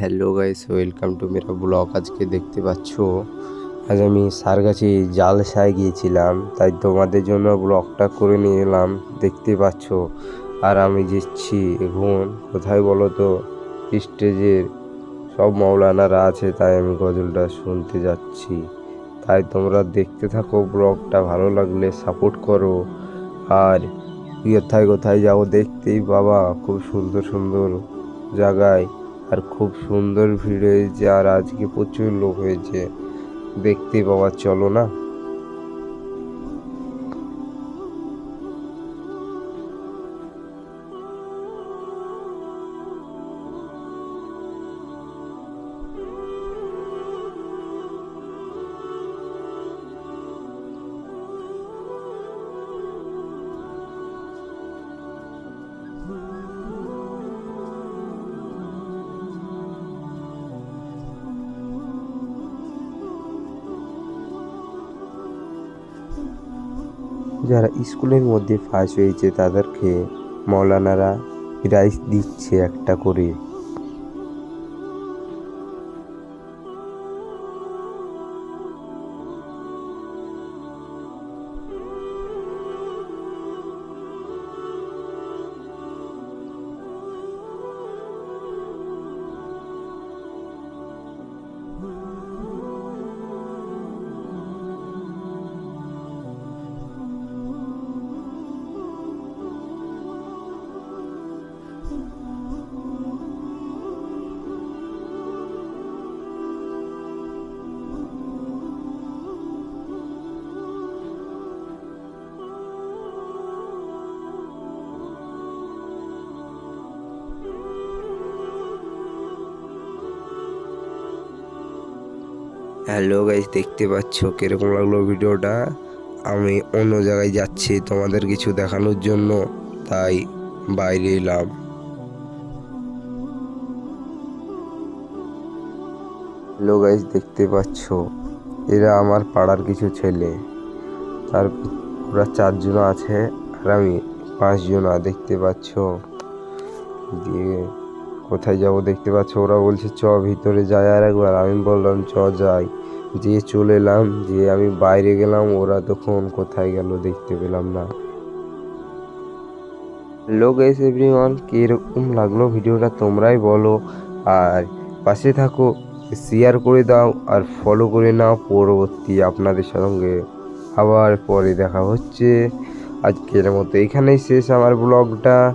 Hello guys welcome to মেরা blog আজকে দেখতে পাচ্ছ, আজ আমি সারগাছি জালসায় গিয়েছিলাম, তাই তোমাদের জন্য ব্লগটা করে নিয়ে এলাম। দেখতে পাচ্ছ, আর আমি যাচ্ছি এখন। কোথায় বলো তো, স্টেজের সব মাওলানারা আছে, তাই আমি গজলটা শুনতে যাচ্ছি। তাই তোমরা দেখতে থাকো ব্লগটা ভালো লাগলে সাপোর্ট করো। আর কোথায় কোথায় যাব দেখতেই বাবা খুব সুন্দর সুন্দর জায়গায়। আর খুব সুন্দর ভিড় হয়েছে আর আজকে প্রচুর লোক হয়েছে। দেখতে পাওয়া চলো না? যারা স্কুলের মধ্যে ফার্স্ট হয়েছে তাদেরকে মৌলানারা প্রাইজ দিচ্ছে একটা করে। হ্যালো গাইজ দেখতে পাচ্ছ কীরকম লাগল ভিডিওটা? আমি অন্য জায়গায় যাচ্ছি তোমাদের কিছু দেখানোর জন্য, তাই বাইরে এলাম। হ্যালো গাইজ দেখতে পাচ্ছ? এরা আমার পাড়ার কিছু ছেলে। তার ওরা চারজন আছে, আর আমি পাঁচজন দেখতে পাচ্ছ? দিয়ে কোথায় যাব দেখতে পাচ্ছ? ওরা বলছে, চ, ভিতরে যায় আর একবার। আমি বললাম, চ, যাই। যে চলে এলাম। যে আমি বাইরে গেলাম। ওরা তখন কোথায় গেল দেখতে পেলাম না। হ্যালো গাইস এভরিওয়ান কীরকম লাগল ভিডিওটা তোমরাই বলো। আর পাশে থাকো শেয়ার করে দাও আর ফলো করে নাও। পরবর্তী আপনাদের সঙ্গে আবার পরে দেখা হচ্ছে। আজকের মতো এখানেই শেষ আমার ব্লগটা।